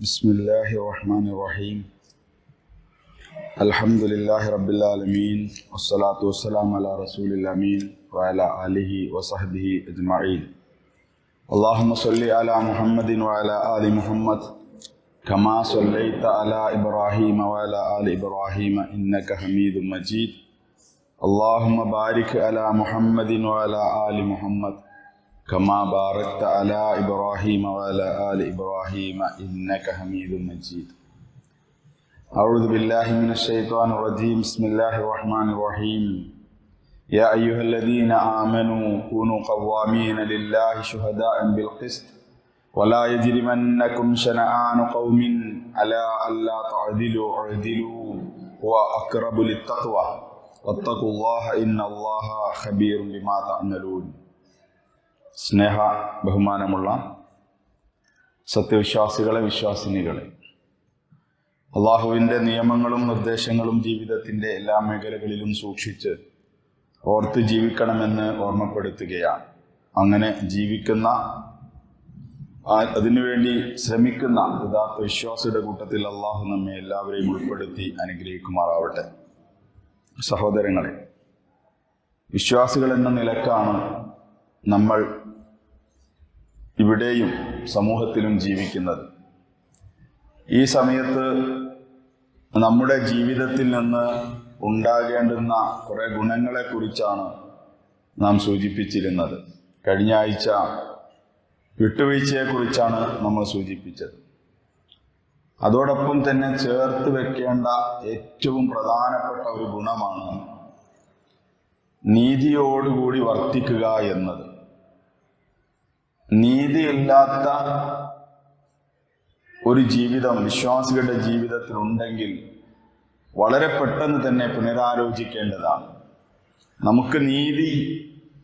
بسم الله الرحمن الرحيم. الحمد لله رب العالمين والصلاة والسلام على رسول الأمين وعلى آله وصحبه أجمعين. اللهم صل على محمد وعلى آل محمد كما صليت على إبراهيم وعلى آل إبراهيم إنك حميد مجيد. اللهم بارك على محمد وعلى آل محمد كما باركت على إبراهيم وعلى آل إبراهيم إنك حميد مجيد. أعوذ بالله من الشيطان الرجيم. بسم الله الرحمن الرحيم. يا أيها الذين آمنوا كونوا قوامين لله شهداء بالقسط. ولا يجرمنكم شنآن قوم على ألا تعدلوا اعدلوا. هو أقرب للتقوى. واتقوا الله إن الله خبير بما تعملون. സ്നേഹ ബഹുമാനമുള്ള സത്യവിശ്വാസികളെ വിശ്വാസിനികളെ അള്ളാഹുവിന്റെ നിയമങ്ങളും നിർദ്ദേശങ്ങളും ജീവിതത്തിന്റെ എല്ലാ മേഖലകളിലും സൂക്ഷിച്ച് ഓർത്ത് ജീവിക്കണമെന്ന് ഓർമ്മപ്പെടുത്തുകയാണ്. അങ്ങനെ ജീവിക്കുന്ന അതിനുവേണ്ടി ശ്രമിക്കുന്ന യഥാർത്ഥ വിശ്വാസിയുടെ കൂട്ടത്തിൽ അള്ളാഹു നമ്മെ എല്ലാവരെയും ഉൾപ്പെടുത്തി അനുഗ്രഹിക്കുമാറാവട്ടെ. സഹോദരങ്ങളെ വിശ്വാസികൾ എന്ന നിലക്കാണ് നമ്മൾ ഇവിടെയും സമൂഹത്തിലും ജീവിക്കുന്നത്. ഈ സമയത്ത് നമ്മുടെ ജീവിതത്തിൽ നിന്ന് ഉണ്ടാകേണ്ടുന്ന കുറേ ഗുണങ്ങളെക്കുറിച്ചാണ് നാം സൂചിപ്പിച്ചിരുന്നത്. കഴിഞ്ഞ ആഴ്ച വിട്ടുവീഴ്ചയെക്കുറിച്ചാണ് നമ്മൾ സൂചിപ്പിച്ചത്. അതോടൊപ്പം തന്നെ ചേർത്ത് വെക്കേണ്ട ഏറ്റവും പ്രധാനപ്പെട്ട ഒരു ഗുണമാണ് നീതിയോടുകൂടി വർത്തിക്കുക എന്നത്. നീതിയില്ലാത്ത ഒരു ജീവിതം വിശ്വാസികളുടെ ജീവിതത്തിൽ ഉണ്ടെങ്കിൽ വളരെ പെട്ടെന്ന് തന്നെ പുനരാലോചിക്കേണ്ടതാണ്. നമുക്ക് നീതി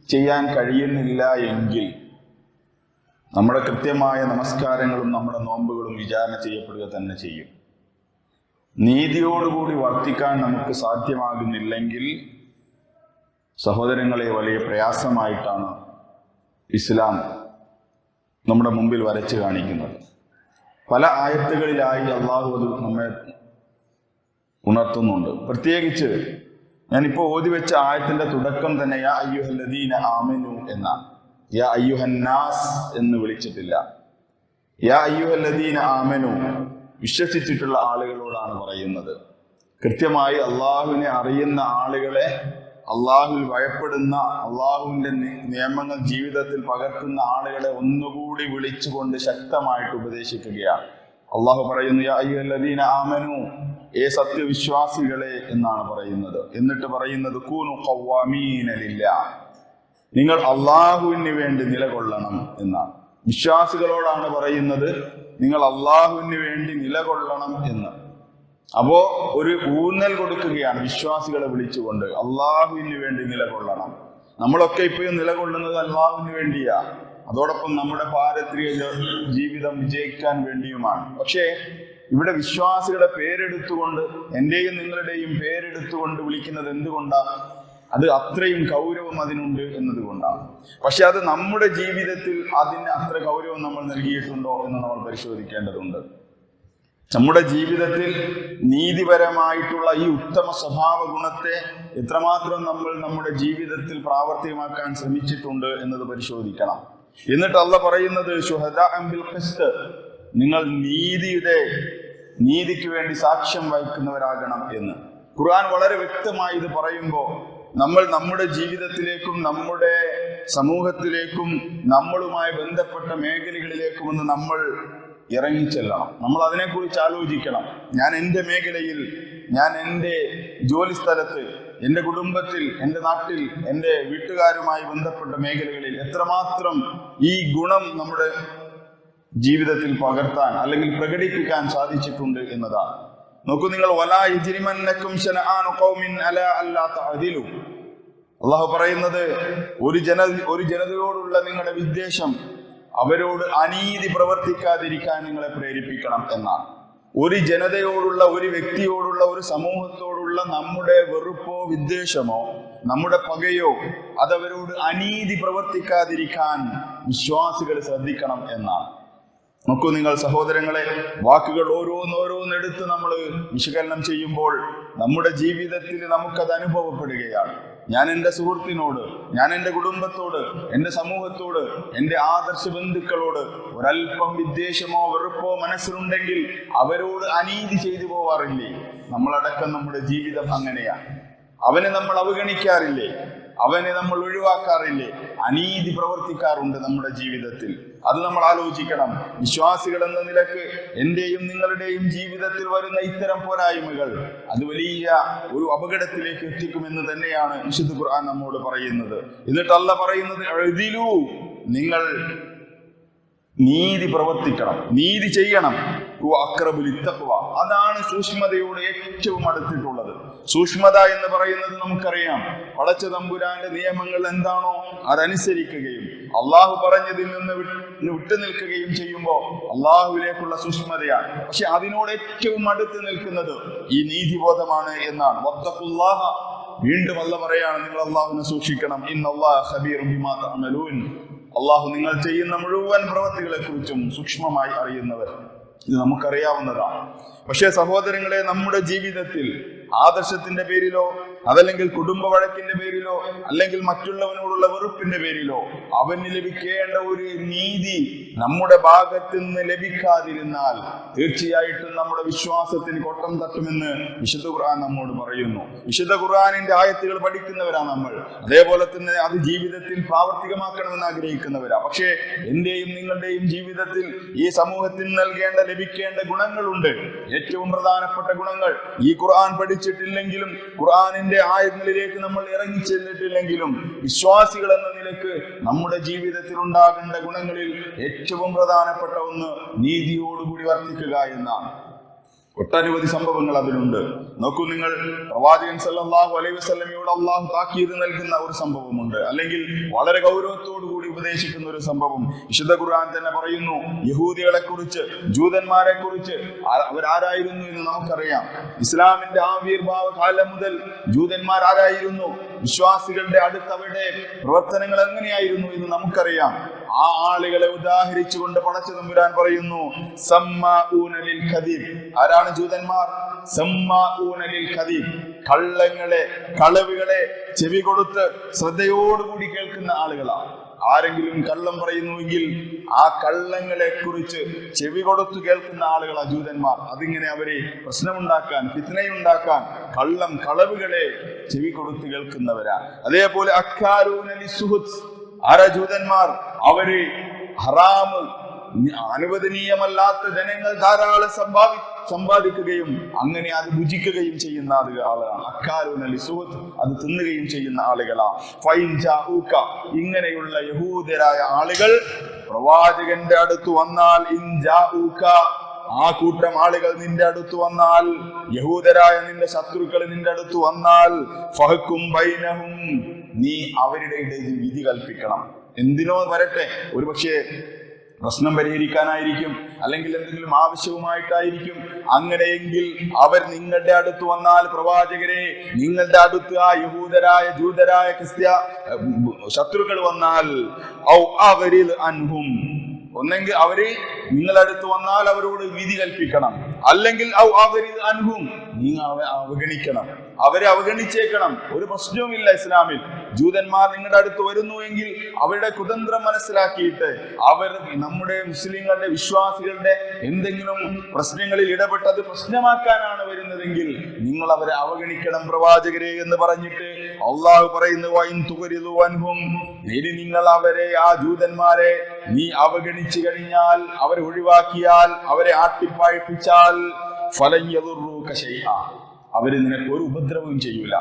ചെയ്യാൻ കഴിയുന്നില്ല എങ്കിൽ നമ്മുടെ കൃത്യമായ നമസ്കാരങ്ങളും നമ്മുടെ നോമ്പുകളും വിചാരണ ചെയ്യപ്പെടുക തന്നെ ചെയ്യും. നീതിയോടുകൂടി വർത്തിക്കാൻ നമുക്ക് സാധ്യമാകുന്നില്ലെങ്കിൽ സഹോദരങ്ങളെ വലിയ പ്രയാസമായിട്ടാണ് ഇസ്ലാം നമ്മുടെ മുമ്പിൽ വരച്ച് കാണിക്കുന്നത്. പല ആയത്തുകളിലായി അള്ളാഹു അത് നമ്മെ ഉണർത്തുന്നുണ്ട്. പ്രത്യേകിച്ച് ഞാനിപ്പോൾ ഓതി വെച്ച ആയത്തിന്റെ തുടക്കം തന്നെ യാ അയ്യുഹല്ലദീന ആമിനു എന്ന യാ അയ്യുഹന്നാസ് എന്ന് വിളിച്ചിട്ടില്ല. യാ അയ്യുഹല്ലദീന ആമനു വിശ്വസിച്ചിട്ടുള്ള ആളുകളോടാണ് പറയുന്നത്. കൃത്യമായി അള്ളാഹുവിനെ അറിയുന്ന ആളുകളെ അള്ളാഹുവിൽ ഭയപ്പെടുന്ന അള്ളാഹുവിന്റെ നിയമങ്ങൾ ജീവിതത്തിൽ പകർത്തുന്ന ആളുകളെ ഒന്നുകൂടി വിളിച്ചുകൊണ്ട് ശക്തമായിട്ട് ഉപദേശിക്കുകയാണ്. അള്ളാഹു പറയുന്നു ആമനു ഏ സത്യവിശ്വാസികളെ എന്നാണ് പറയുന്നത്. എന്നിട്ട് പറയുന്നത് കൂനു കൗവാമീനലില്ല നിങ്ങൾ അള്ളാഹുവിന് വേണ്ടി നിലകൊള്ളണം എന്നാണ്. വിശ്വാസികളോടാണ് പറയുന്നത് നിങ്ങൾ അള്ളാഹുവിന് വേണ്ടി നിലകൊള്ളണം എന്ന്. അപ്പോ ഒരു ഊന്നൽ കൊടുക്കുകയാണ് വിശ്വാസികളെ വിളിച്ചുകൊണ്ട്. അള്ളാഹുവിന് വേണ്ടി നിലകൊള്ളണം. നമ്മളൊക്കെ ഇപ്പോഴും നിലകൊള്ളുന്നത് അള്ളാഹുവിന് വേണ്ടിയാ. അതോടൊപ്പം നമ്മുടെ പാരത്രിക ജീവിതം വിജയിക്കാൻ വേണ്ടിയുമാണ്. പക്ഷേ ഇവിടെ വിശ്വാസികളുടെ പേരെടുത്തുകൊണ്ട് എന്റെയും നിങ്ങളുടെയും പേരെടുത്തുകൊണ്ട് വിളിക്കുന്നത് എന്തുകൊണ്ടാണ് അത് അത്രയും ഗൗരവം അതിനുണ്ട് എന്നതുകൊണ്ടാണ്. പക്ഷെ അത് നമ്മുടെ ജീവിതത്തിൽ അതിന് അത്ര ഗൗരവം നമ്മൾ നൽകിയിട്ടുണ്ടോ എന്ന് നമ്മൾ പരിശോധിക്കേണ്ടതുണ്ട്. നമ്മുടെ ജീവിതത്തിൽ നീതിപരമായിട്ടുള്ള ഈ ഉത്തമ സ്വഭാവ ഗുണത്തെ എത്രമാത്രം നമ്മൾ നമ്മുടെ ജീവിതത്തിൽ പ്രാവർത്തികമാക്കാൻ ശ്രമിച്ചിട്ടുണ്ട് എന്നത് പരിശോധിക്കണം. എന്നിട്ട് അല്ല പറയുന്നത് ഖിസ്ത് നിങ്ങൾ നീതിയുടെ നീതിക്ക് വേണ്ടി സാക്ഷ്യം വഹിക്കുന്നവരാകണം എന്ന്. ഖുർആൻ വളരെ വ്യക്തമായി ഇത് പറയുമ്പോൾ നമ്മൾ നമ്മുടെ ജീവിതത്തിലേക്കും നമ്മുടെ സമൂഹത്തിലേക്കും നമ്മളുമായി ബന്ധപ്പെട്ട മേഖലകളിലേക്കും ഒന്ന് നമ്മൾ ഇറങ്ങിച്ചെല്ലണം നമ്മൾ അതിനെക്കുറിച്ച് ആലോചിക്കണം. ഞാൻ എന്റെ മേഖലയിൽ ഞാൻ എന്റെ ജോലി സ്ഥലത്ത് എന്റെ കുടുംബത്തിൽ എന്റെ നാട്ടിൽ എന്റെ വീട്ടുകാരുമായി ബന്ധപ്പെട്ട മേഖലകളിൽ എത്രമാത്രം ഈ ഗുണം നമ്മുടെ ജീവിതത്തിൽ പകർത്താൻ അല്ലെങ്കിൽ പ്രകടിപ്പിക്കാൻ സാധിച്ചിട്ടുണ്ട് എന്നതാണ്. നോക്കൂ നിങ്ങൾ അള്ളാഹു പറയുന്നത് ഒരു ജന ഒരു ജനതയോടുള്ള നിങ്ങളുടെ വിദ്വേഷം അവരോട് അനീതി പ്രവർത്തിക്കാതിരിക്കാൻ നിങ്ങളെ പ്രേരിപ്പിക്കണം എന്നാണ്. ഒരു ജനതയോടുള്ള ഒരു വ്യക്തിയോടുള്ള ഒരു സമൂഹത്തോടുള്ള നമ്മുടെ വെറുപ്പോ വിദ്വേഷമോ നമ്മുടെ പകയോ അതവരോട് അനീതി പ്രവർത്തിക്കാതിരിക്കാൻ വിശ്വാസികൾ ശ്രദ്ധിക്കണം എന്നാണ്. നോക്കൂ നിങ്ങൾ സഹോദരങ്ങളെ വാക്കുകൾ ഓരോന്നോരോന്നെടുത്ത് നമ്മൾ വിശകലനം ചെയ്യുമ്പോൾ നമ്മുടെ ജീവിതത്തിൽ നമുക്കത് അനുഭവപ്പെടുകയാണ്. ഞാൻ എന്റെ സുഹൃത്തിനോട് ഞാൻ എന്റെ കുടുംബത്തോട് എന്റെ സമൂഹത്തോട് എന്റെ ആദർശ ബന്ധുക്കളോട് ഒരല്പം വിദ്വേഷമോ വെറുപ്പോ മനസ്സിലുണ്ടെങ്കിൽ അവരോട് അനീതി ചെയ്തു പോവാറില്ലേ? നമ്മളടക്കം നമ്മുടെ ജീവിതം അങ്ങനെയാണ് അവനെ നമ്മൾ അവഗണിക്കാറില്ലേ? അവനെ നമ്മൾ ഒഴിവാക്കാറില്ലേ? അനീതി പ്രവർത്തിക്കാറുണ്ട് നമ്മുടെ ജീവിതത്തിൽ. അത് നമ്മൾ ആലോചിക്കണം. വിശ്വാസികൾ എന്ന നിലയ്ക്ക് എന്റെയും നിങ്ങളുടെയും ജീവിതത്തിൽ വരുന്ന ഇത്തരം പോരായ്മകൾ അത് വലിയ ഒരു അപകടത്തിലേക്ക് എത്തിക്കുമെന്ന് തന്നെയാണ് വിശുദ്ധ ഖുർആൻ നമ്മോട് പറയുന്നത്. എന്നിട്ട് അല്ല പറയുന്നത് എഴുതിലൂ നിങ്ങൾ നീതി പ്രവർത്തിക്കണം നീതി ചെയ്യണം. ഇത്തഖ്വ. അതാണ് സൂക്ഷ്മതയോട് ഏറ്റവും അടുത്തിട്ടുള്ളത്. സൂക്ഷ്മത എന്ന് പറയുന്നത് നമുക്കറിയാം. പടച്ച തമ്പുരാന്റെ നിയമങ്ങൾ എന്താണോ അതനുസരിക്കുകയും അള്ളാഹു പറഞ്ഞതിൽ നിന്ന് വിട്ട് നിൽക്കുകയും ചെയ്യുമ്പോൾ അള്ളാഹുവിലേക്കുള്ള സുഷ്മതയാണ് പക്ഷെ അതിനോട് ഏറ്റവും അടുത്ത് നിൽക്കുന്നത് ഈ നീതിബോധമാണ് എന്നാണ്. വത്തഖുല്ലാഹ. വീണ്ടും അല്ല പറയാണ് നിങ്ങൾ അള്ളാഹുവിനെ സൂക്ഷിക്കണം. അള്ളാഹു നിങ്ങൾ ചെയ്യുന്ന മുഴുവൻ പ്രവൃത്തികളെ കുറിച്ചും സൂക്ഷ്മമായി അറിയുന്നവർ ഇത് നമുക്കറിയാവുന്നതാണ്. പക്ഷേ സഹോദരങ്ങളെ നമ്മുടെ ജീവിതത്തിൽ ആദർശത്തിന്റെ പേരിലോ അതല്ലെങ്കിൽ കുടുംബ വഴക്കിന്റെ പേരിലോ അല്ലെങ്കിൽ മറ്റുള്ളവനോടുള്ള വെറുപ്പിന്റെ പേരിലോ അവന് ലഭിക്കേണ്ട ഒരു നീതി നമ്മുടെ ഭാഗത്ത് നിന്ന് ലഭിക്കാതിരുന്നാൽ തീർച്ചയായിട്ടും നമ്മുടെ വിശ്വാസത്തിന് കൊട്ടം തട്ടുമെന്ന് വിശുദ്ധ ഖുർആൻ നമ്മോട് പറയുന്നു. വിശുദ്ധ ഖുർആാനിന്റെ ആയത്തുകൾ പഠിക്കുന്നവരാ നമ്മൾ. അതേപോലെ തന്നെ അത് ജീവിതത്തിൽ പ്രാവർത്തികമാക്കണമെന്ന് ആഗ്രഹിക്കുന്നവരാ. പക്ഷേ എന്റെയും നിങ്ങളുടെയും ജീവിതത്തിൽ ഈ സമൂഹത്തിന് നൽകേണ്ട ലഭിക്കേണ്ട ഗുണങ്ങളുണ്ട്. ഏറ്റവും പ്രധാനപ്പെട്ട ഗുണങ്ങൾ ഈ ഖുർആൻ പഠിച്ചിട്ടില്ലെങ്കിലും ഖുർആനിന്റെ ആയങ്ങളിലേക്ക് നമ്മൾ ഇറങ്ങി ചെന്നിട്ടില്ലെങ്കിലും വിശ്വാസികൾ എന്ന നിലയ്ക്ക് നമ്മുടെ ജീവിതത്തിൽ ഉണ്ടാകേണ്ട ഗുണങ്ങളിൽ ഏറ്റവും പ്രധാനപ്പെട്ട ഒന്ന് നീതിയോടുകൂടി വർത്തിക്കുക എന്നാണ്. ഒട്ടനവധി സംഭവങ്ങൾ അതിലുണ്ട്. നോക്കൂ നിങ്ങൾ പ്രവാചകൻ സല്ലാഹു അലൈഹി വസ്ലമിയോട് അള്ളാഹു താക്കീത് നൽകുന്ന ഒരു സംഭവമുണ്ട്. അല്ലെങ്കിൽ വളരെ ഗൗരവത്തോടു കൂടി ഉപദേശിക്കുന്ന ഒരു സംഭവം. വിശുദ്ധ ഖുർആൻ തന്നെ പറയുന്നു യഹൂദികളെ കുറിച്ച് ജൂതന്മാരെ കുറിച്ച് അവരാരായിരുന്നു എന്ന് നമുക്കറിയാം. ഇസ്ലാമിന്റെ ആവിർഭാവ കാലം മുതൽ ജൂതന്മാർ ആരായിരുന്നു വിശ്വാസികളുടെ അടുത്ത് അവരുടെ പ്രവർത്തനങ്ങൾ എങ്ങനെയായിരുന്നു എന്ന് നമുക്കറിയാം ആ ആളുകളെ ഉദാഹരിച്ചുകൊണ്ട് പടച്ചു തമ്പുരാൻ പറയുന്നു. ആരാണ് ജൂതന്മാർ. കള്ളങ്ങളെ കളവുകളെ ചെവി കൊടുത്ത് ശ്രദ്ധയോടുകൂടി കേൾക്കുന്ന ആളുകളാണ് ആരെങ്കിലും കള്ളം പറയുന്നുവെങ്കിൽ ആ കള്ളങ്ങളെ കുറിച്ച് ചെവി കൊടുത്തു കേൾക്കുന്ന ആളുകൾ അജൂതന്മാർ. അതിങ്ങനെ അവരെ പ്രശ്നമുണ്ടാക്കാൻ ഫിത്നയുണ്ടാക്കാൻ കള്ളം കളവുകളെ ചെവി കൊടുത്തു കേൾക്കുന്നവരാ. അതേപോലെ അക്കാരൂനലി സുഹൃത്ത് ആരാ ജൂതന്മാർ അവർ ഹറാമ് അനുവദനീയമല്ലാത്ത ജനങ്ങൾ ധാരാളം സമ്പാദി സമ്പാദിക്കുകയും അങ്ങനെ അത് ഭുജിക്കുകയും ചെയ്യുന്ന ആളുകളാണ് ആളാണ്. ലിസുഹത്ത് സുഹൃത്ത് അത് തിന്നുകയും ചെയ്യുന്ന ആളുകളാ. ഫൈൻ. ഇങ്ങനെയുള്ള യഹൂദരായ ആളുകൾ പ്രവാചകന്റെ അടുത്ത് വന്നാൽ ഇൻ ജാഊക. ആ കൂട്ടം ആളുകൾ നിന്റെ അടുത്ത് വന്നാൽ യഹൂദരായ നിന്റെ ശത്രുക്കൾ നിന്റെ അടുത്ത് വന്നാൽ ഫഹക്കും ബൈനഹും. നീ അവരുടെ ഇടയിൽ വിധി കൽപ്പിക്കണം. എന്തിനോ വരട്ടെ. ഒരുപക്ഷെ പ്രശ്നം പരിഹരിക്കാനായിരിക്കും അല്ലെങ്കിൽ എന്തെങ്കിലും ആവശ്യവുമായിട്ടായിരിക്കും. അങ്ങനെയെങ്കിൽ അവർ നിങ്ങളുടെ അടുത്ത് വന്നാൽ പ്രവാചകരെ നിങ്ങളുടെ അടുത്ത് ആ യഹൂദരായ ജൂതരായ ക്രിസ്ത്യ ശത്രുക്കൾ വന്നാൽ ഔ അവരിൽ അൻഹും. ഒന്നെങ്കിൽ അവർ നിങ്ങളടുത്ത് വന്നാൽ അവരോട് വിധി കൽപ്പിക്കണം. അല്ലെങ്കിൽ അൻഹും നിങ്ങൾ അവഗണിക്കണം. അവരെ അവഗണിച്ചേക്കണം. ഒരു പ്രശ്നവുമില്ല ഇസ്ലാമിൽ. ജൂതന്മാർ നിങ്ങളുടെ അടുത്ത് വരുന്നു എങ്കിൽ അവരുടെ കുതന്ത്രം മനസ്സിലാക്കിയിട്ട് അവർ നമ്മുടെ മുസ്ലിങ്ങളുടെ വിശ്വാസികളുടെ എന്തെങ്കിലും പ്രശ്നങ്ങളിൽ ഇടപെട്ട് അത് പ്രശ്നമാക്കാനാണ് വരുന്നതെങ്കിൽ നിങ്ങൾ അവരെ അവഗണിക്കണം പ്രവാചകരെ എന്ന് പറഞ്ഞിട്ട് അള്ളാഹു പറയുന്നു നിങ്ങൾ അവരെ ആ ജൂതന്മാരെ നീ അവഗണിച്ചു കഴിഞ്ഞാൽ അവരെ ഒഴിവാക്കിയാൽ അവരെ ശൈഅ. അവർ നിനക്ക് ഒരു ഉപദ്രവവും ചെയ്യൂല.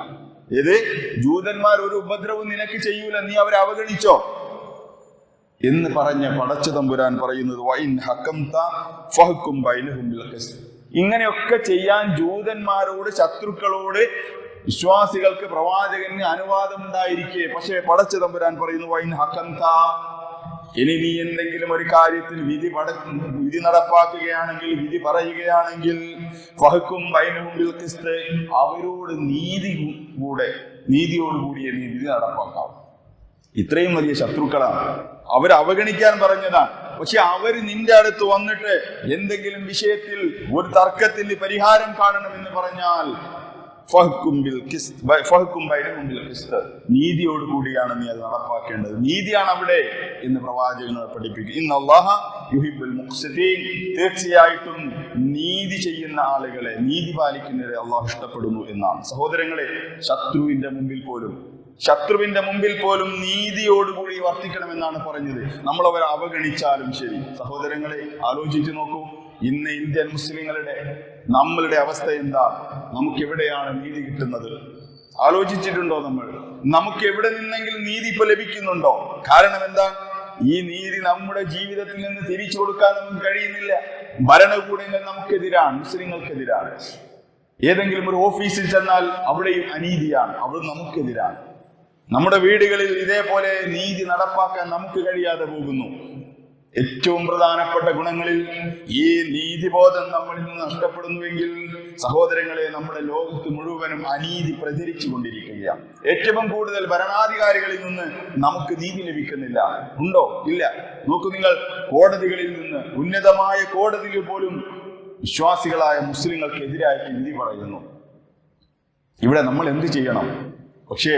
ഏത്? ജൂതന്മാർ ഒരു ഉപദ്രവവും നിനക്ക് ചെയ്യൂല. നീ അവരെ അവഗണിച്ചോ? എന്ന് പറഞ്ഞ പടച്ചു തമ്പുരാൻ പറയുന്നത് ഇങ്ങനെയൊക്കെ ചെയ്യാൻ ജൂതന്മാരോട് ശത്രുക്കളോട് വിശ്വാസികൾക്ക് പ്രവാചകന് അനുവാദം ഉണ്ടായിരിക്കെ പക്ഷേ പടച്ച തമ്പുരാൻ പറയുന്നു വൈൻ ഹക്കന്ത. ഇനി നീ എന്തെങ്കിലും ഒരു കാര്യത്തിൽ വിധി പട വിധി നടപ്പാക്കുകയാണെങ്കിൽ വിധി പറയുകയാണെങ്കിൽ ഫഹക്കും ബൈനഹും ബിൽ ഖിസ്ത്. അവരോട് നീതി കൂടെ നീതിയോടുകൂടിയ നീ വിധി നടപ്പാക്കാം ഇത്രയും വലിയ ശത്രുക്കളാണ് അവർ അവഗണിക്കാൻ പറഞ്ഞതാണ് പക്ഷെ അവർ നിന്റെ അടുത്ത് വന്നിട്ട് എന്തെങ്കിലും വിഷയത്തിൽ ഒരു തർക്കത്തിന് പരിഹാരം കാണണമെന്ന് പറഞ്ഞാൽ നീതിയോട് കൂടിയാണ് നീ അത് നടപ്പാക്കേണ്ടത്. നീതിയാണ് അവിടെ എന്ന് പ്രവാചകനോട് പഠിപ്പിക്കും. ഇന്ന് അള്ളാഹ തീർച്ചയായിട്ടും നീതി ചെയ്യുന്ന ആളുകളെ നീതി പാലിക്കുന്നവരെ അള്ളാഹു ഇഷ്ടപ്പെടുന്നു എന്നാണ്. സഹോദരങ്ങളെ ശത്രുവിന്റെ മുമ്പിൽ പോലും ശത്രുവിന്റെ മുമ്പിൽ പോലും നീതിയോടുകൂടി വർത്തിക്കണമെന്നാണ് പറഞ്ഞത്. നമ്മൾ അവരെ അവഗണിച്ചാലും ശരി. സഹോദരങ്ങളെ ആലോചിച്ചു നോക്കൂ. ഇന്ന് ഇന്ത്യൻ മുസ്ലിങ്ങളുടെ നമ്മളുടെ അവസ്ഥ എന്താ? നമുക്ക് എവിടെയാണ് നീതി കിട്ടുന്നത്? ആലോചിച്ചിട്ടുണ്ടോ നമ്മൾ? നമുക്ക് എവിടെ നിന്നെങ്കിലും നീതി ഇപ്പൊ ലഭിക്കുന്നുണ്ടോ? കാരണം എന്താ? ഈ നീതി നമ്മുടെ ജീവിതത്തിൽ നിന്ന് തിരിച്ചു കൊടുക്കാൻ നമുക്ക് കഴിയുന്നില്ല. ഭരണകൂടങ്ങൾ നമുക്കെതിരാണ് മുസ്ലിങ്ങൾക്കെതിരാണ്. ഏതെങ്കിലും ഒരു ഓഫീസിൽ ചെന്നാൽ അവിടെയും അനീതിയാണ് അവിടെ നമുക്കെതിരാണ്. നമ്മുടെ വീടുകളിൽ ഇതേപോലെ നീതി നടപ്പാക്കാൻ നമുക്ക് കഴിയാതെ പോകുന്നു. ഏറ്റവും പ്രധാനപ്പെട്ട ഗുണങ്ങളിൽ ഈ നീതിബോധം നമ്മളിൽ നിന്ന് നഷ്ടപ്പെടുന്നുവെങ്കിൽ സഹോദരങ്ങളെ നമ്മുടെ ലോകത്ത് മുഴുവനും അനീതി പ്രചരിച്ചു കൊണ്ടിരിക്കുകയാണ്. ഏറ്റവും കൂടുതൽ ഭരണാധികാരികളിൽ നിന്ന് നമുക്ക് നീതി ലഭിക്കുന്നില്ല. ഉണ്ടോ? ഇല്ല. നോക്കൂ നിങ്ങൾ കോടതികളിൽ നിന്ന് ഉന്നതമായ കോടതിയിൽ പോലും വിശ്വാസികളായ മുസ്ലിങ്ങൾക്കെതിരായിട്ട് വിധി പറയുന്നു. ഇവിടെ നമ്മൾ എന്ത് ചെയ്യണം? പക്ഷേ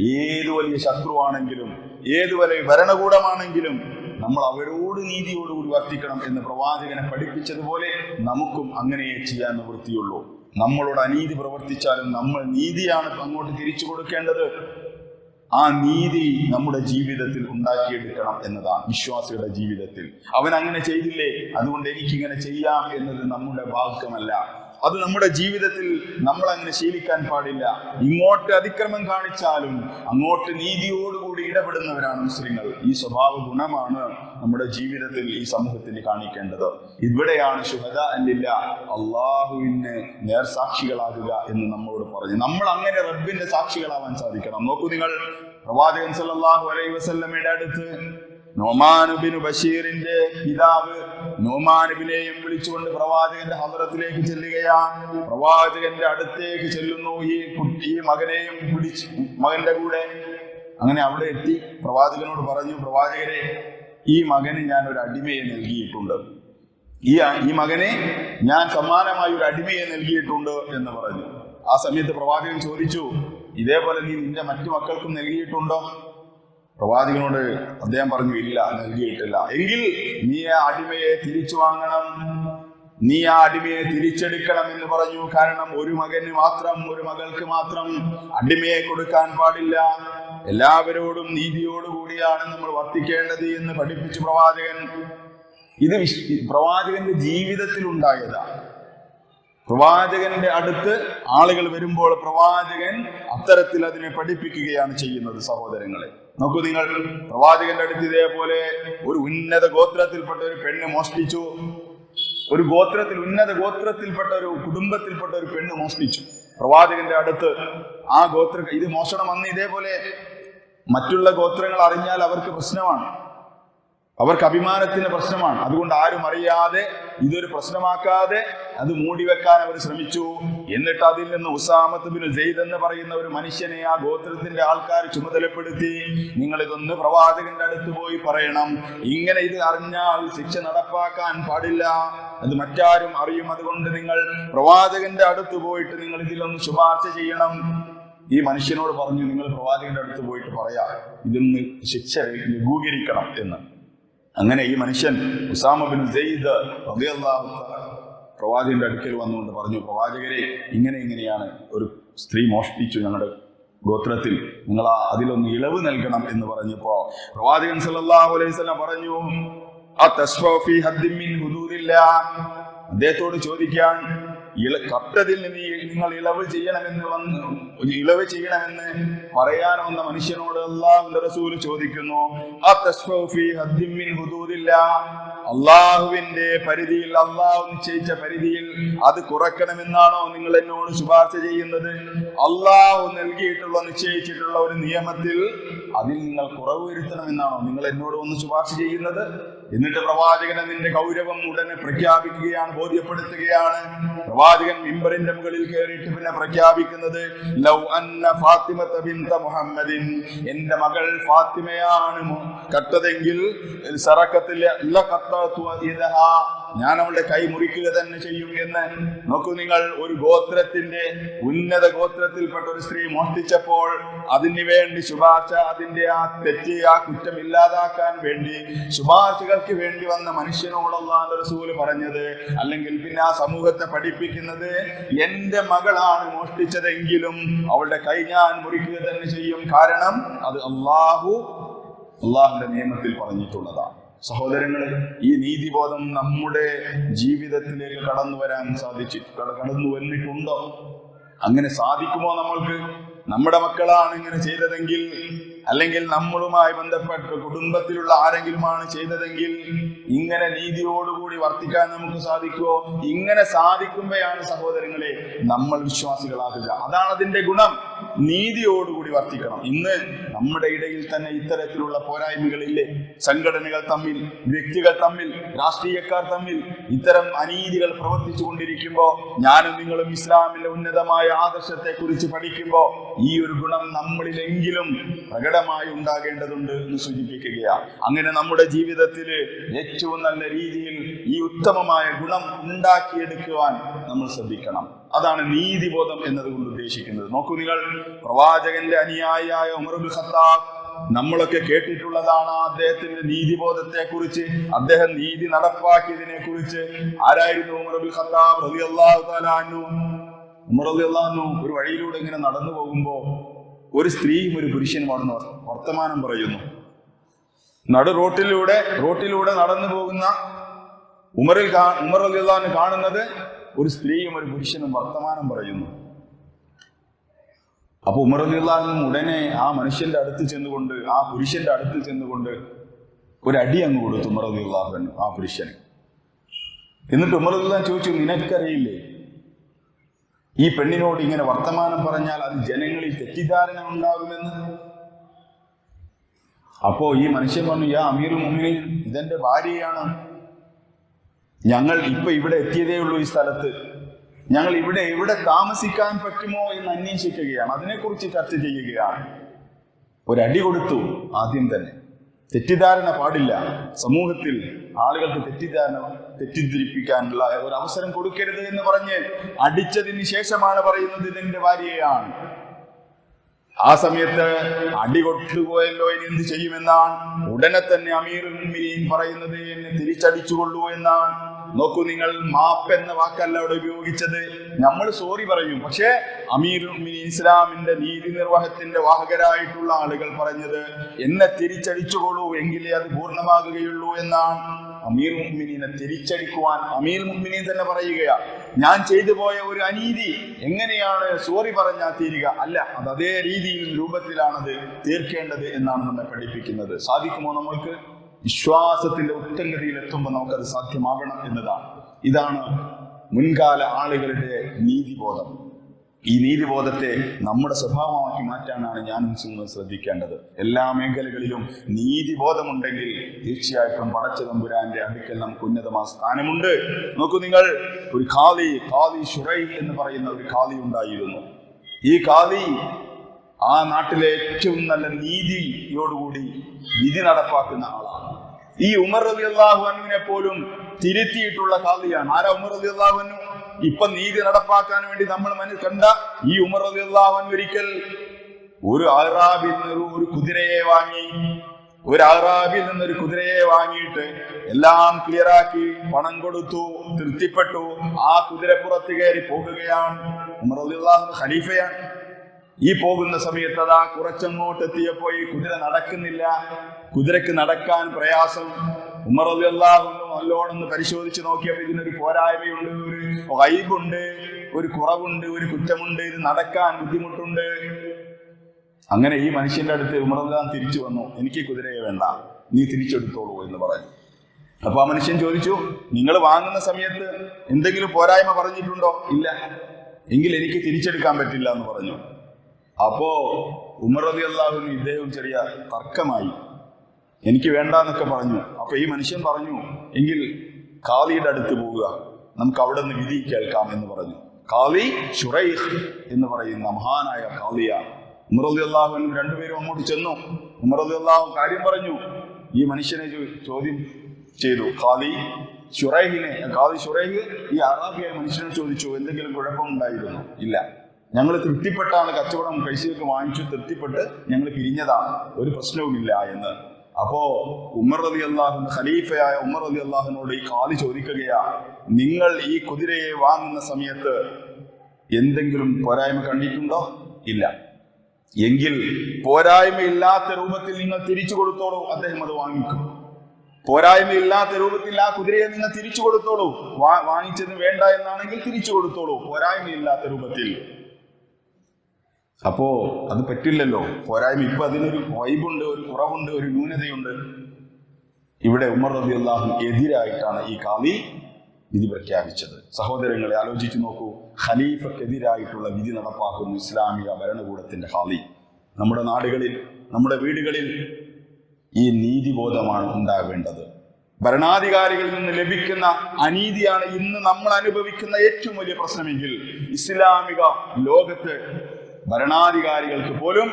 ഏത് വലിയ ശത്രുവാണെങ്കിലും ഏത് വലിയ ഭരണകൂടമാണെങ്കിലും നമ്മൾ അവരോട് നീതിയോടുകൂടി വർത്തിക്കണം എന്ന് പ്രവാചകനെ പഠിപ്പിച്ചതുപോലെ നമുക്കും അങ്ങനെ ചെയ്യാൻ നിവൃത്തിയുള്ളൂ. നമ്മളോട് അനീതി പ്രവർത്തിച്ചാലും നമ്മൾ നീതിയാണ് അങ്ങോട്ട് തിരിച്ചു കൊടുക്കേണ്ടത്. ആ നീതി നമ്മുടെ ജീവിതത്തിൽ ഉണ്ടാക്കിയെടുക്കണം എന്നതാണ് വിശ്വാസിയുടെ ജീവിതത്തിൽ. അവൻ അങ്ങനെ ചെയ്തില്ലേ? അതുകൊണ്ട് എനിക്കിങ്ങനെ ചെയ്യാം എന്നത് നമ്മുടെ ഭാഗ്യമല്ല അത് നമ്മുടെ ജീവിതത്തിൽ നമ്മൾ അങ്ങനെ ശീലിക്കാൻ പാടില്ല. ഇങ്ങോട്ട് അതിക്രമം കാണിച്ചാലും അങ്ങോട്ട് നീതിയോടുകൂടി ഇടപെടുന്നവരാണ് മുസ്ലിങ്ങൾ. ഈ സ്വഭാവ ഗുണമാണ് നമ്മുടെ ജീവിതത്തിൽ ഈ സമൂഹത്തിന് കാണിക്കേണ്ടത്. ഇവിടെയാണ് ശുഭത അല്ലില്ല അള്ളാഹുവിന് നേർസാക്ഷികളാകുക എന്ന് നമ്മളോട് പറഞ്ഞു. നമ്മൾ അങ്ങനെ റബ്ബിന്റെ സാക്ഷികളാവാൻ സാധിക്കണം. നോക്കൂ നിങ്ങൾ പ്രവാചകൻ സല്ലാഹു അലൈ വസല്ലമയുടെ അടുത്ത് നൊമാനുബിൻ ബഷീറിന്റെ പിതാവ് നോമാനുബിനെയും വിളിച്ചുകൊണ്ട് പ്രവാചകന്റെ ഹദറത്തിലേക്ക് ചെല്ലുകയാണ്. പ്രവാചകന്റെ അടുത്തേക്ക് ചെല്ലുന്നു. ഈ കുട്ടി ഈ മകനെയും വിളിച്ച് മകന്റെ കൂടെ. അങ്ങനെ അവിടെ എത്തി. പ്രവാചകനോട് പറഞ്ഞു പ്രവാചകരെ ഈ മകന് ഞാൻ ഒരു അടിമയെ നൽകിയിട്ടുണ്ട്. ഈ ഈ മകനെ ഞാൻ സമ്മാനമായി ഒരു അടിമയെ നൽകിയിട്ടുണ്ട് എന്ന് പറഞ്ഞു. ആ സമയത്ത് പ്രവാചകൻ ചോദിച്ചു ഇതേപോലെ നീ നിന്റെ മറ്റു മക്കൾക്കും നൽകിയിട്ടുണ്ടോ? പ്രവാചകനോട് അദ്ദേഹം പറഞ്ഞു ഇല്ല നൽകിയിട്ടില്ല. എങ്കിൽ നീ ആ അടിമയെ തിരിച്ചു വാങ്ങണം. നീ ആ അടിമയെ തിരിച്ചെടുക്കണം എന്ന് പറഞ്ഞു. കാരണം ഒരു മകന് മാത്രം ഒരു മകൾക്ക് മാത്രം അടിമയെ കൊടുക്കാൻ പാടില്ല. എല്ലാവരോടും നീതിയോടുകൂടിയാണ് നമ്മൾ വർത്തിക്കേണ്ടത് എന്ന് പഠിപ്പിച്ചു പ്രവാചകൻ. ഇത് പ്രവാചകന്റെ ജീവിതത്തിൽ ഉണ്ടായതാണ്. പ്രവാചകന്റെ അടുത്ത് ആളുകൾ വരുമ്പോൾ പ്രവാചകൻ അത്തരത്തിൽ അതിനെ പഠിപ്പിക്കുകയാണ് ചെയ്യുന്നത് സഹോദരങ്ങളെ. നോക്കൂ നിങ്ങൾ. പ്രവാചകന്റെ അടുത്ത് ഇതേപോലെ ഒരു ഉന്നത ഗോത്രത്തിൽപ്പെട്ട ഒരു പെണ്ണ് മോഷ്ടിച്ചു. ഒരു ഗോത്രത്തിൽ ഉന്നത ഗോത്രത്തിൽപ്പെട്ട ഒരു കുടുംബത്തിൽപ്പെട്ട ഒരു പെണ്ണ് മോഷ്ടിച്ചു. പ്രവാചകന്റെ അടുത്ത് ആ ഗോത്ര ഇത് മോഷണം അന്ന് ഇതേപോലെ മറ്റുള്ള ഗോത്രങ്ങൾ അറിഞ്ഞാൽ അവർക്ക് പ്രശ്നമാണ്. അവർക്ക് അഭിമാനത്തിന്റെ പ്രശ്നമാണ്. അതുകൊണ്ട് ആരും അറിയാതെ ഇതൊരു പ്രശ്നമാക്കാതെ അത് മൂടിവെക്കാൻ അവർ ശ്രമിച്ചു. എന്നിട്ട് അതിൽ നിന്ന് ഉസാമത്ത് ബിൻ സെയ്ദ് എന്ന് പറയുന്ന ഒരു മനുഷ്യനെ ആ ഗോത്രത്തിന്റെ ആൾക്കാർ ചുമതലപ്പെടുത്തി നിങ്ങൾ ഇതൊന്ന് പ്രവാചകന്റെ അടുത്ത് പോയി പറയണം. ഇങ്ങനെ ഇത് അറിഞ്ഞാൽ ശിക്ഷ നടപ്പാക്കാൻ പാടില്ല. അത് മറ്റാരും അറിയും. അതുകൊണ്ട് നിങ്ങൾ പ്രവാചകന്റെ അടുത്ത് പോയിട്ട് നിങ്ങൾ ഇതിലൊന്ന് ശുപാർശ ചെയ്യണം. ഈ മനുഷ്യനോട് പറഞ്ഞു നിങ്ങൾ പ്രവാചകന്റെ അടുത്ത് പോയിട്ട് പറയാ. നിന്ന് ശിക്ഷ ലഘൂകരിക്കണം എന്ന്. അങ്ങനെ ഈ മനുഷ്യൻ ഉസാമ ബിൻ സെയ്ദ് പ്രവാചകന്റെ അടുക്കൽ വന്നുകൊണ്ട് പറഞ്ഞു പ്രവാചകരെ ഇങ്ങനെ ഇങ്ങനെയാണ് ഒരു സ്ത്രീ മോഷ്ടിച്ചു ഞങ്ങളുടെ ഗോത്രത്തിൽ നിങ്ങൾ ആ അതിലൊന്ന് ഇളവ് നൽകണം എന്ന് പറഞ്ഞപ്പോ പ്രവാചകൻ സല്ലല്ലാഹു അലൈഹി വസല്ലം പറഞ്ഞു? അദ്ദേഹത്തോട് ചോദിക്കാൻ ഇള കട്ടതിൽ നിന്ന് നിങ്ങൾ ഇളവ് ചെയ്യണമെന്ന് വന്ന് ഇളവ് ചെയ്യണമെന്ന് പറയാൻ വന്ന മനുഷ്യനോട് അള്ളാഹുന്റെ റസൂൽ ചോദിക്കുന്നു "അത്തശ്ഫഉ ഫീ ഹദ്ദിൻ മിൻ ഹുദൂദില്ലാ?" അള്ളാഹുവിന്റെ പരിധിയിൽ അള്ളാഹു നിശ്ചയിച്ച പരിധിയിൽ അത് കുറക്കണമെന്നാണോ നിങ്ങൾ എന്നോട് ശുപാർശ ചെയ്യുന്നത്? അള്ളാഹു നൽകിയിട്ടുള്ള നിശ്ചയിച്ചിട്ടുള്ള ഒരു നിയമത്തിൽ അതിൽ നിങ്ങൾ കുറവ് വരുത്തണമെന്നാണോ നിങ്ങൾ എന്നോട് ഒന്ന് ശുപാർശ ചെയ്യുന്നത്? എന്നിട്ട് പ്രവാചകൻ അതിന്റെ ഗൗരവം ഉടനെ പ്രഖ്യാപിക്കുകയാണ് ബോധ്യപ്പെടുത്തുകയാണ്. പ്രവാചകൻ മിമ്പറിന്റെ മുകളിൽ കയറിയിട്ട് പിന്നെ പ്രഖ്യാപിക്കുന്നത് ലൗ അന്ന ഫാത്തിമത്ത ബിന്ത മുഹമ്മദിൻ. എന്റെ മകൾ ഫാത്തിമയാണ് കട്ടതെങ്കിൽ സറക്കത്തിൽ ഞാൻ അവളുടെ കൈ മുറിക്കുക തന്നെ ചെയ്യും എന്ന് നോക്കൂ നിങ്ങൾ. ഒരു ഗോത്രത്തിന്റെ ഉന്നത ഗോത്രത്തിൽപ്പെട്ട ഒരു സ്ത്രീ മോഷ്ടിച്ചപ്പോൾ അതിന് വേണ്ടി ശുപാർശ അതിന്റെ ആ തെറ്റ് ആ കുറ്റം ഇല്ലാതാക്കാൻ വേണ്ടി ശുപാർശകൾക്ക് വേണ്ടി വന്ന മനുഷ്യനോടുള്ള റസൂൽ പറഞ്ഞത് അല്ലെങ്കിൽ പിന്നെ ആ സമൂഹത്തെ പഠിപ്പിക്കുന്നത് എന്റെ മകളാണ് മോഷ്ടിച്ചതെങ്കിലും അവളുടെ കൈ ഞാൻ മുറിക്കുക തന്നെ ചെയ്യും. കാരണം അത് അള്ളാഹു അള്ളാഹുന്റെ നിയമത്തിൽ പറഞ്ഞിട്ടുള്ളതാണ്. സഹോദരങ്ങളെ ഈ നീതിബോധം നമ്മുടെ ജീവിതത്തിലേക്ക് കടന്നു വരാൻ സാധിച്ചു കടന്നു വന്നിട്ടുണ്ടോ? അങ്ങനെ സാധിക്കുമോ നമ്മൾക്ക്? നമ്മുടെ മക്കളാണ് ഇങ്ങനെ ചെയ്തതെങ്കിൽ അല്ലെങ്കിൽ നമ്മളുമായി ബന്ധപ്പെട്ട കുടുംബത്തിലുള്ള ആരെങ്കിലുമാണ് ചെയ്തതെങ്കിൽ ഇങ്ങനെ നീതിയോടുകൂടി വർത്തിക്കാൻ നമുക്ക് സാധിക്കുമോ? ഇങ്ങനെ സാധിക്കുമ്പോഴാണ് സഹോദരങ്ങളെ നമ്മൾ വിശ്വാസികളാകുക. അതാണ് അതിന്റെ ഗുണം. നീതിയോടുകൂടി വർത്തിക്കണം. ഇന്ന് നമ്മുടെ ഇടയിൽ തന്നെ ഇത്തരത്തിലുള്ള പോരായ്മകളില്ലേ? സംഘടനകൾ തമ്മിൽ വ്യക്തികൾ തമ്മിൽ രാഷ്ട്രീയക്കാർ തമ്മിൽ ഇത്തരം അനീതികൾ പ്രവർത്തിച്ചു കൊണ്ടിരിക്കുമ്പോൾ ഞാനും നിങ്ങളും ഇസ്ലാമിലെ ഉന്നതമായ ആദർശത്തെ കുറിച്ച് പഠിക്കുമ്പോൾ ഈ ഒരു ഗുണം നമ്മളിലെങ്കിലും പ്രകടമായി ഉണ്ടാകേണ്ടതുണ്ട് എന്ന് സൂചിപ്പിക്കുകയാണ്. അങ്ങനെ നമ്മുടെ ജീവിതത്തിൽ ഏറ്റവും നല്ല രീതിയിൽ ഈ ഉത്തമമായ ഗുണം ഉണ്ടാക്കിയെടുക്കുവാൻ നമ്മൾ ശ്രദ്ധിക്കണം. അതാണ് നീതിബോധം എന്നതുകൊണ്ട് ഉദ്ദേശിക്കുന്നത്. നോക്കൂ നിങ്ങൾ പ്രവാചകന്റെ അനുയായിയായ ഉമറുൽ ഖത്താബ് നമ്മളൊക്കെ കേട്ടിട്ടുള്ളതാണ് അദ്ദേഹത്തിന്റെ നീതിബോധത്തെ കുറിച്ച് അദ്ദേഹം നീതി നടപ്പാക്കിയതിനെ കുറിച്ച് ആരായിരുന്നു ഉമറുൽ ഖത്താബ് റബി അള്ളാഹു അൻഹു? ഉമർ അബി അള്ളാഹു ഒരു വഴിയിലൂടെ ഇങ്ങനെ നടന്നു പോകുമ്പോൾ ഒരു സ്ത്രീയും ഒരു പുരുഷനും അവിടെ നിന്ന് വർത്തമാനം പറയുന്നു. നടു റോട്ടിലൂടെ റോട്ടിലൂടെ നടന്നു പോകുന്ന ഉമറിൽ ഉമർ ഉമർ റളിയല്ലാഹു കാണുന്നത് ഒരു സ്ത്രീയും ഒരു പുരുഷനും വർത്തമാനം പറയുന്നു. അപ്പൊ റളിയല്ലാഹു ഉടനെ ആ മനുഷ്യന്റെ അടുത്ത് ചെന്നുകൊണ്ട് ആ പുരുഷന്റെ അടുത്ത് ചെന്നുകൊണ്ട് ഒരു അടി അങ്ങ് കൊടുത്തു റളിയല്ലാഹു ആ പുരുഷന്. എന്നിട്ട് റളിയല്ലാഹു ചോദിച്ചു നിനക്കറിയില്ലേ ഈ പെണ്ണിനോട് ഇങ്ങനെ വർത്തമാനം പറഞ്ഞാൽ അത് ജനങ്ങളിൽ തെറ്റിദ്ധാരണ ഉണ്ടാകുമെന്ന്? അപ്പോ ഈ മനുഷ്യൻ പറഞ്ഞു യാ അമീർ മുഅ്മിനീൻ ഇതെന്റെ ഭാര്യയാണ്. ഞങ്ങൾ ഇപ്പൊ ഇവിടെ എത്തിയതേ ഉള്ളൂ ഈ സ്ഥലത്ത്. ഞങ്ങൾ ഇവിടെ എവിടെ താമസിക്കാൻ പറ്റുമോ എന്ന് അന്വേഷിക്കുകയാണ്. അതിനെക്കുറിച്ച് ചർച്ച ചെയ്യുകയാണ്. ഒരടി കൊടുത്തു ആദ്യം തന്നെ. തെറ്റിദ്ധാരണ പാടില്ല. സമൂഹത്തിൽ ആളുകൾക്ക് തെറ്റിദ്ധാരണ തെറ്റിദ്ധരിപ്പിക്കാനുള്ള ഒരു അവസരം കൊടുക്കരുത് എന്ന് പറഞ്ഞ് അടിച്ചതിന് ശേഷമാണ് പറയുന്നത് ഇതിന്റെ ഭാര്യയാണ്. ആ സമയത്ത് അടി കൊട്ടുപോയല്ലോ ഇനി എന്ത് ചെയ്യുമെന്നാണ്. ഉടനെ തന്നെ മുഅ്മിനീൻ പറയുന്നത് എന്നെ തിരിച്ചടിച്ചുകൊള്ളൂ എന്നാണ്. നോക്കൂ നിങ്ങൾ മാപ്പ് എന്ന വാക്കല്ല അവിടെ ഉപയോഗിച്ചത്. നമ്മൾ സോറി പറയും. പക്ഷേ അമീർ ഇസ്ലാമിന്റെ നീതി നിർവഹത്തിന്റെ വാഹകരായിട്ടുള്ള ആളുകൾ പറഞ്ഞത് എന്നെ തിരിച്ചടിച്ചുകൊള്ളൂ എങ്കിലേ അത് പൂർണമാകുകയുള്ളൂ എന്നാണ്. അമീർ മുഅ്മിനീനെ തിരിച്ചടിക്കുവാൻ അമീർ മുഅ്മിനീൻ തന്നെ പറയുകയാ ഞാൻ ചെയ്തു പോയ ഒരു അനീതി എങ്ങനെയാണ് സോറി പറഞ്ഞാൽ തീരുക? അല്ല അത് അതേ രീതിയിൽ രൂപത്തിലാണത് തീർക്കേണ്ടത് എന്നാണ് നമ്മെ പഠിപ്പിക്കുന്നത്. സാധിക്കുമോ നമ്മൾക്ക്? വിശ്വാസത്തിന്റെ ഉത്തംഗതിയിൽ എത്തുമ്പോൾ നമുക്കത് സാധ്യമാകണം എന്നതാണ്. ഇതാണ് മുൻകാല ആളുകളുടെ നീതിബോധം. ഈ നീതിബോധത്തെ നമ്മുടെ സ്വഭാവമാക്കി മാറ്റാനാണ് ഞാനും നിങ്ങൾ ശ്രദ്ധിക്കേണ്ടത്. എല്ലാ മേഖലകളിലും നീതിബോധമുണ്ടെങ്കിൽ തീർച്ചയായിട്ടും പടച്ച തമ്പുരാന്റെ അടുക്കൽ നമുക്ക് ഉന്നതമായ സ്ഥാനമുണ്ട്. നോക്കൂ നിങ്ങൾ ഒരു ഖാദി ഖാദി ഷുറൈ എന്ന് പറയുന്ന ഒരു ഖാദി ഉണ്ടായിരുന്നു. ഈ ഖാദി ആ നാട്ടിലെ ഏറ്റവും നല്ല നീതിയോടുകൂടി വിധി നടപ്പാക്കുന്ന ആളാണ്. ഈ ഉമർ റബി അള്ളാഹുനുവിനെ പോലും തിരുത്തിയിട്ടുള്ള ഖാദിയാണ് ആരാ ഉമർ റബി അള്ളാഹുനു ഇപ്പൊ നീതി നടപ്പാക്കാൻ വേണ്ടി നമ്മൾ മനസ്സിൽ കണ്ട ഈ ഉമർ റബി അള്ളാഹു ഒരിക്കൽ ഒരു അറാബിൽ നിന്ന് ഒരു കുതിരയെ വാങ്ങി ഒരു അറാബിൽ നിന്നൊരു കുതിരയെ വാങ്ങിയിട്ട് എല്ലാം ക്ലിയറാക്കി പണം കൊടുത്തു തൃപ്തിപ്പെട്ടു. ആ കുതിരപ്പുറത്ത് കയറി പോകുകയാണ് ഉമർ റബി അള്ളാഹു ഖലീഫയാണ്. ഈ പോകുന്ന സമയത്ത് അതാ കുറച്ചങ്ങോട്ട് എത്തിയപ്പോ ഈ കുതിര നടക്കുന്നില്ല. കുതിരക്ക് നടക്കാൻ പ്രയാസം. ഉമർ അലി നല്ലോണമെന്ന് പരിശോധിച്ച് നോക്കിയപ്പോൾ ഇതിനൊരു പോരായ്മയുണ്ട് ഒരു വൈബുണ്ട് ഒരു കുറവുണ്ട് ഒരു കുറ്റമുണ്ട് ഇത് നടക്കാൻ ബുദ്ധിമുട്ടുണ്ട്. അങ്ങനെ ഈ മനുഷ്യന്റെ അടുത്ത് ഉമർ അല്ലാഹ് തിരിച്ചു വന്നു. എനിക്ക് കുതിരയെ വേണ്ട നീ തിരിച്ചെടുത്തോളൂ എന്ന് പറഞ്ഞു. അപ്പൊ ആ മനുഷ്യൻ ചോദിച്ചു നിങ്ങൾ വാങ്ങുന്ന സമയത്ത് എന്തെങ്കിലും പോരായ്മ പറഞ്ഞിട്ടുണ്ടോ? ഇല്ല എങ്കിൽ എനിക്ക് തിരിച്ചെടുക്കാൻ പറ്റില്ല എന്ന് പറഞ്ഞു. അപ്പോ ഉമർ അലി അള്ളാഹുവിന് ഇദ്ദേഹം ചെറിയ തർക്കമായി. എനിക്ക് വേണ്ട എന്നൊക്കെ പറഞ്ഞു. അപ്പൊ ഈ മനുഷ്യൻ പറഞ്ഞു എങ്കിൽ കാലിയുടെ അടുത്ത് പോവുക. നമുക്ക് അവിടെ നിന്ന് വിധി കേൾക്കാം എന്ന് പറഞ്ഞു. കാലി ഷുറൈഖ് എന്ന് പറയുന്ന മഹാനായ കാളിയാണ് ഉമർ അലി അള്ളാഹു രണ്ടുപേരും അങ്ങോട്ട് ചെന്നു. ഉമർ അലി അള്ളാഹു കാര്യം പറഞ്ഞു. ഈ മനുഷ്യനെ ചോദ്യം ചെയ്തു. കാലി ഷുറൈഹിനെ കാലി ഷുറൈഹ് ഈ അറാബിയായ മനുഷ്യനെ ചോദിച്ചു എന്തെങ്കിലും കുഴപ്പമുണ്ടായിരുന്നു? ഇല്ല. ഞങ്ങൾ തൃപ്തിപ്പെട്ടാണ് കച്ചവടം പൈസയൊക്കെ വാങ്ങിച്ചു തൃപ്തിപ്പെട്ട് ഞങ്ങൾ പിരിഞ്ഞതാണ്. ഒരു പ്രശ്നവുമില്ല എന്ന്. അപ്പോ ഉമർ അലി അള്ളാഹു ഖലീഫയായ ഉമർ അലി അള്ളാഹുനോട് ഈ കാലി ചോദിക്കുകയാ നിങ്ങൾ ഈ കുതിരയെ വാങ്ങുന്ന സമയത്ത് എന്തെങ്കിലും പോരായ്മ കണ്ടിട്ടുണ്ടോ? ഇല്ല. എങ്കിൽ പോരായ്മയില്ലാത്ത രൂപത്തിൽ നിങ്ങൾ തിരിച്ചു കൊടുത്തോളൂ അദ്ദേഹം അത് വാങ്ങിക്കും. പോരായ്മയില്ലാത്ത രൂപത്തിൽ ആ കുതിരയെ നിങ്ങൾ തിരിച്ചു കൊടുത്തോളൂ വാങ്ങിച്ചത് വേണ്ട എന്നാണെങ്കിൽ തിരിച്ചു കൊടുത്തോളൂ പോരായ്മയില്ലാത്ത രൂപത്തിൽ. അപ്പോ അത് പറ്റില്ലല്ലോ. പോരായ്മ ഇപ്പൊ അതിനൊരു വൈബുണ്ട് ഒരു കുറവുണ്ട് ഒരു ന്യൂനതയുണ്ട്. ഇവിടെ ഉമർ റബി അള്ളാഹു എതിരായിട്ടാണ് ഈ കാവി വിധി പ്രഖ്യാപിച്ചത്. സഹോദരങ്ങളെ ആലോചിച്ചു നോക്കൂ. ഖലീഫക്കെതിരായിട്ടുള്ള വിധി നടപ്പാക്കുന്നു ഇസ്ലാമിക ഭരണകൂടത്തിന്റെ ഹാലി നമ്മുടെ നാടുകളിൽ നമ്മുടെ വീടുകളിൽ ഈ നീതിബോധമാണ് ഉണ്ടാവേണ്ടത്. ഭരണാധികാരികളിൽ നിന്ന് ലഭിക്കുന്ന അനീതിയാണ് ഇന്ന് നമ്മൾ അനുഭവിക്കുന്ന ഏറ്റവും വലിയ പ്രശ്നമെങ്കിൽ ഇസ്ലാമിക ലോകത്ത് ഭരണാധികാരികൾക്ക് പോലും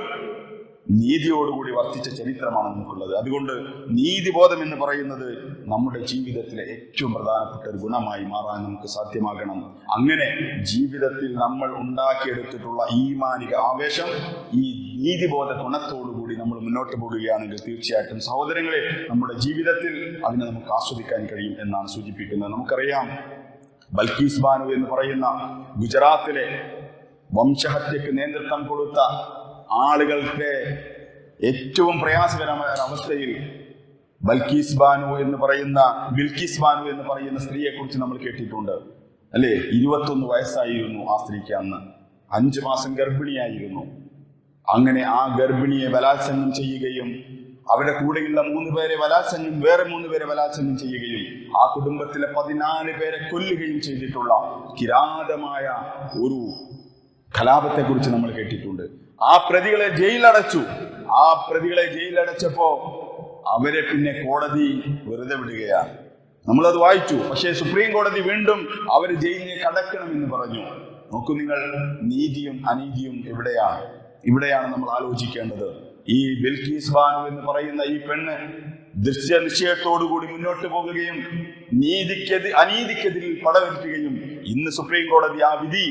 നീതിയോടുകൂടി വർത്തിച്ച ചരിത്രമാണ് നമുക്കുള്ളത്. അതുകൊണ്ട് നീതിബോധം എന്ന് പറയുന്നത് നമ്മുടെ ജീവിതത്തിലെ ഏറ്റവും പ്രധാനപ്പെട്ട ഒരു ഗുണമായി മാറാൻ നമുക്ക് സാധ്യമാകണം. അങ്ങനെ ജീവിതത്തിൽ നമ്മൾ ഉണ്ടാക്കിയെടുത്തിട്ടുള്ള മാനിക ആവേശം ഈ നീതിബോധ ഗുണത്തോടുകൂടി നമ്മൾ മുന്നോട്ട് പോകുകയാണെങ്കിൽ തീർച്ചയായിട്ടും സഹോദരങ്ങളെ നമ്മുടെ ജീവിതത്തിൽ അതിനെ നമുക്ക് ആസ്വദിക്കാൻ കഴിയും എന്നാണ് സൂചിപ്പിക്കുന്നത്. നമുക്കറിയാം ബൽക്കീസ് ബാനു എന്ന് പറയുന്ന ഗുജറാത്തിലെ വംശഹത്യക്ക് നേതൃത്വം കൊടുത്ത ആളുകൾക്ക് ഏറ്റവും പ്രയാസകരമായ അവസ്ഥയിൽ ബൽക്കീസ് ബാനു എന്ന് പറയുന്ന ബിൽക്കീസ് ബാനു എന്ന് പറയുന്ന സ്ത്രീയെ കുറിച്ച് നമ്മൾ കേട്ടിട്ടുണ്ട്. അല്ലേ? ഇരുപത്തൊന്ന് വയസ്സായിരുന്നു ആ സ്ത്രീക്ക് അന്ന്. അഞ്ചു മാസം ഗർഭിണിയായിരുന്നു. അങ്ങനെ ആ ഗർഭിണിയെ ബലാത്സംഗം ചെയ്യുകയും അവരുടെ കൂടെയുള്ള മൂന്ന് പേരെ ബലാത്സംഗം വേറെ മൂന്ന് പേരെ ബലാത്സംഗം ചെയ്യുകയും ആ കുടുംബത്തിലെ പതിനാല് പേരെ കൊല്ലുകയും ചെയ്തിട്ടുള്ള കിരാതമായ ഒരു കലാപത്തെക്കുറിച്ച് നമ്മൾ കേട്ടിട്ടുണ്ട്. ആ പ്രതികളെ ജയിലടച്ചു. ആ പ്രതികളെ ജയിലടച്ചപ്പോ അവരെ പിന്നെ കോടതി വെറുതെ വിടുകയാണ്. നമ്മളത് വായിച്ചു. പക്ഷേ സുപ്രീം കോടതി വീണ്ടും അവർ ജയിലിലേക്ക് അടക്കണമെന്ന് പറഞ്ഞു. നോക്കൂ നിങ്ങൾ നീതിയും അനീതിയും എവിടെയാണ്? ഇവിടെയാണ് നമ്മൾ ആലോചിക്കേണ്ടത്. ഈ ബിൽക്കീസ് ബാനു എന്ന് പറയുന്ന ഈ പെണ്ണ് ദൃശ്യനിശ്ചയത്തോടുകൂടി മുന്നോട്ട് പോകുകയും നീതിക്കെതി അനീതിക്കെതിരിൽ പടവരുത്തുകയും ഇന്ന് സുപ്രീം കോടതി ആ വിധി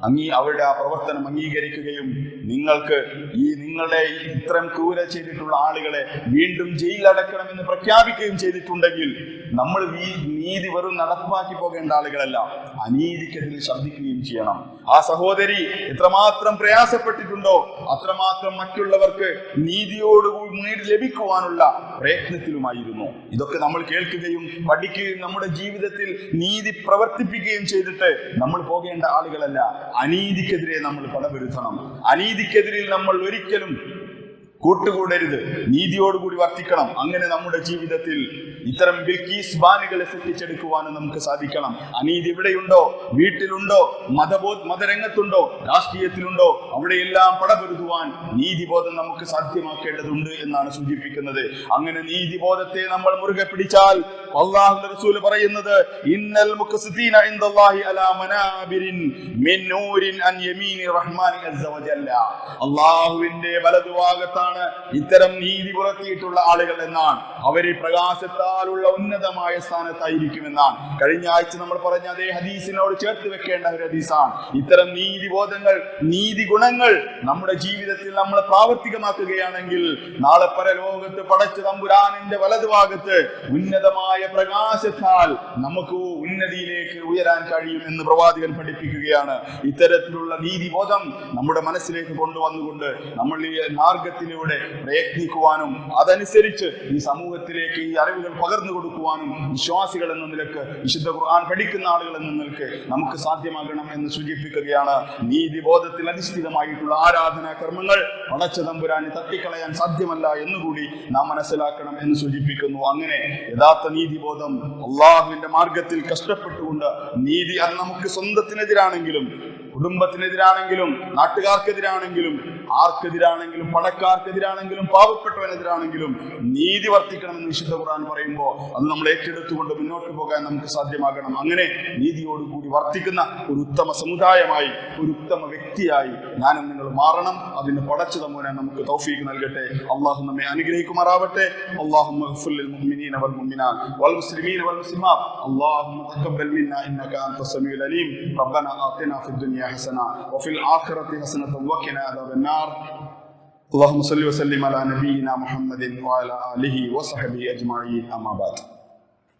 അംഗീ അവരുടെ ആ പ്രവർത്തനം അംഗീകരിക്കുകയും നിങ്ങൾക്ക് ഈ നിങ്ങളുടെ ഇത്തരം ക്രൂര ചെയ്തിട്ടുള്ള ആളുകളെ വീണ്ടും ജയിലിലടക്കണമെന്ന് പ്രഖ്യാപിക്കുകയും ചെയ്തിട്ടുണ്ടെങ്കിൽ നമ്മൾ ഈ നീതി വെറും നടപ്പാക്കി പോകേണ്ട ആളുകളല്ല. അനീതിക്കെതിരെ ശബ്ദിക്കുകയും ചെയ്യണം. ആ സഹോദരി എത്രമാത്രം പ്രയാസപ്പെട്ടിട്ടുണ്ടോ അത്രമാത്രം മറ്റുള്ളവർക്ക് നീതിയോട് നീതി ലഭിക്കുവാനുള്ള പ്രയത്നത്തിലുമായിരുന്നു. ഇതൊക്കെ നമ്മൾ കേൾക്കുകയും പഠിക്കുകയും നമ്മുടെ ജീവിതത്തിൽ നീതി പ്രവർത്തിപ്പിക്കുകയും ചെയ്തിട്ട് നമ്മൾ പോകേണ്ട ആളുകളല്ല. അനീതിക്കെതിരെ നമ്മൾ പടപെരുത്തണം അനീതിക്കെതിരെ നമ്മൾ ഒരിക്കലും കൂട്ടുകൂടരുത്. നീതിയോടുകൂടി വർത്തിക്കണം. അങ്ങനെ നമ്മുടെ ജീവിതത്തിൽ ഇത്തരം ബിൽക്കീസ് ബാനുകളെ സൃഷ്ടിച്ചെടുക്കുവാനും നമുക്ക് സാധിക്കണം. അനീതി എവിടെയുണ്ടോ വീട്ടിലുണ്ടോ? മതബോ മതരംഗത്തുണ്ടോ? രാഷ്ട്രീയത്തിലുണ്ടോ? അവിടെയെല്ലാം പടപൊരുതുവാൻ നീതിബോധം നമുക്ക് സാധ്യമാക്കേണ്ടതുണ്ട് എന്നാണ് സൂചിപ്പിക്കുന്നത്. അങ്ങനെ നീതിബോധത്തെ നമ്മൾ മുറുകെ പിടിച്ചാൽ അള്ളാഹു റസൂൽ പറയുന്നത് ഇന്നൽ അലാ യമീനി റഹ്മാനി അള്ളാഹുവിന്റെ വലതുഭാഗത്താണ് ഇത്തരം നീതി പുറത്തിയിട്ടുള്ള ആളുകൾ എന്നാണ്. അവർ പ്രകാശത്താലുള്ള ഉന്നതമായ സ്ഥാനത്തായിരിക്കുമെന്നാണ്. കഴിഞ്ഞ ആഴ്ച നമ്മൾ പറഞ്ഞ അതേ ഹദീസിനോട് ചേർത്ത് വെക്കേണ്ട ഒരു ഹദീസാണ്. ഇത്തരം നീതിബോധങ്ങൾ നീതി ഗുണങ്ങൾ നമ്മുടെ ജീവിതത്തിൽ നമ്മൾ പ്രാവർത്തികമാക്കുകയാണെങ്കിൽ നാളെ പരലോകത്ത് പടച്ച തമ്പുരാനിന്റെ വലതുഭാഗത്ത് ഉന്നതമായ പ്രകാശത്താൽ നമുക്ക് ഉന്നതിയിലേക്ക് ഉയരാൻ കഴിയും എന്ന് പ്രവാചകൻ പഠിപ്പിക്കുകയാണ്. ഇത്തരത്തിലുള്ള നീതിബോധം നമ്മുടെ മനസ്സിലേക്ക് കൊണ്ടുവന്നുകൊണ്ട് നമ്മൾ ഈ മാർഗത്തിലൂടെ പ്രയത്നിക്കുവാനും അതനുസരിച്ച് ഈ സമൂഹത്തിലേക്ക് ഈ അറിവുകൾ പകർന്നു കൊടുക്കുവാനും വിശ്വാസികൾ എന്ന നിലയ്ക്ക് വിശുദ്ധ ഖുർആൻ പഠിക്കുന്ന ആളുകൾ എന്ന നിലയ്ക്ക് നമുക്ക് സാധ്യമാകണം എന്ന് സൂചിപ്പിക്കുകയാണ് നീതിബോധത്തിൽ അധിഷ്ഠിതമായിട്ടുള്ള ആരാധനാ കർമ്മങ്ങൾ പടച്ച തമ്പുരാനെ തട്ടിക്കളയാൻ സാധ്യമല്ല എന്നുകൂടി നാം മനസ്സിലാക്കണം എന്ന് സൂചിപ്പിക്കുന്നു. അങ്ങനെ യഥാർത്ഥ നീതിബോധം അള്ളാഹുവിന്റെ മാർഗത്തിൽ കഷ്ടപ്പെട്ടുകൊണ്ട് നീതി അത് നമുക്ക് സ്വന്തത്തിനെതിരാണെങ്കിലും കുടുംബത്തിനെതിരാണെങ്കിലും നാട്ടുകാർക്കെതിരാണെങ്കിലും ആർക്കെതിരാണെങ്കിലും പണക്കാർക്കെതിരാണെങ്കിലും പാവപ്പെട്ടവനെതിരാണെങ്കിലും നീതി വർത്തിക്കണമെന്ന് വിശുദ്ധ ഖുർആൻ പറയുമ്പോൾ അത് നമ്മൾ ഏറ്റെടുത്തുകൊണ്ട് മുന്നോട്ട് പോകാൻ നമുക്ക് സാധ്യമാകണം അങ്ങനെ നീതിയോടുകൂടി വർത്തിക്കുന്ന ഒരു ഉത്തമ സമുദായമായി ഒരു ഉത്തമ വ്യക്തിയായി ഞാനും നിങ്ങൾ മാറണം അതിന് പടച്ചു തമ്പുരാൻ നമുക്ക് തൗഫീഖ് നൽകട്ടെ അള്ളാഹു നമ്മെ അനുഗ്രഹിക്കുമാറാവട്ടെ അള്ളാഹു المؤمنين والمؤمنات والمسلمين والمسلمات اللهم تقبل منا انك انت السميع العليم ربنا اعطنا في الدنيا حسنة. وفي الآخرة حسنة. وقنا عذاب النار. اللهم صل وسلم على نبينا محمد وعلى آله وصحبه أجمعين. أما بعد.